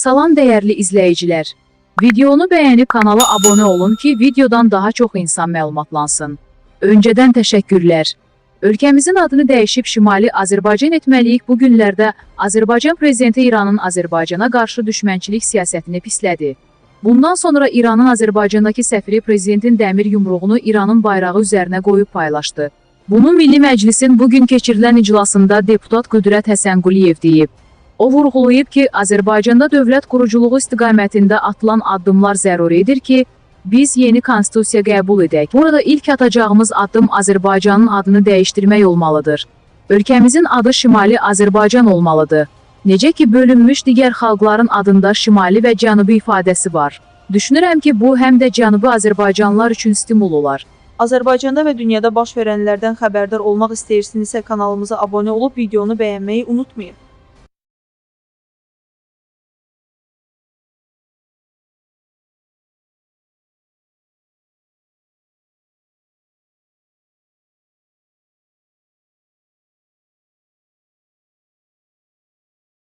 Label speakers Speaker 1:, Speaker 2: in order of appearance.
Speaker 1: Salam dəyərli izləyicilər. Videonu bəyənib kanala abunə olun ki, videodan daha çox insan məlumatlansın. Öncədən təşəkkürlər. Ölkəmizin adını dəyişib Şimali Azərbaycan etməliyik bu günlərdə Azərbaycan prezidenti İranın Azərbaycana qarşı düşmənçilik siyasətini pislədi. Bundan sonra İranın Azərbaycandakı səfiri prezidentin dəmir yumruğunu İranın bayrağı üzərinə qoyub paylaşdı. Bunu Milli Məclisin bugün keçirilən iclasında deputat Qüdrət Həsənquliyev deyib. O vurğulayıb ki, Azərbaycanda dövlət quruculuğu istiqamətində atılan addımlar zəruridir ki, biz yeni konstitusiya qəbul edək. Burada ilk atacağımız addım Azərbaycanın adını dəyişdirmək olmalıdır. Ölkəmizin adı Şimali Azərbaycan olmalıdır. Necə ki, bölünmüş digər xalqların adında şimali və cənubi ifadəsi var. Düşünürəm ki, bu həm də cənubi Azərbaycanlılar üçün stimul olar.
Speaker 2: Azərbaycanda və dünyada baş verənlərdən xəbərdar olmaq istəyirsinizsə kanalımıza abunə olub videonu bəyənməyi unutmayın.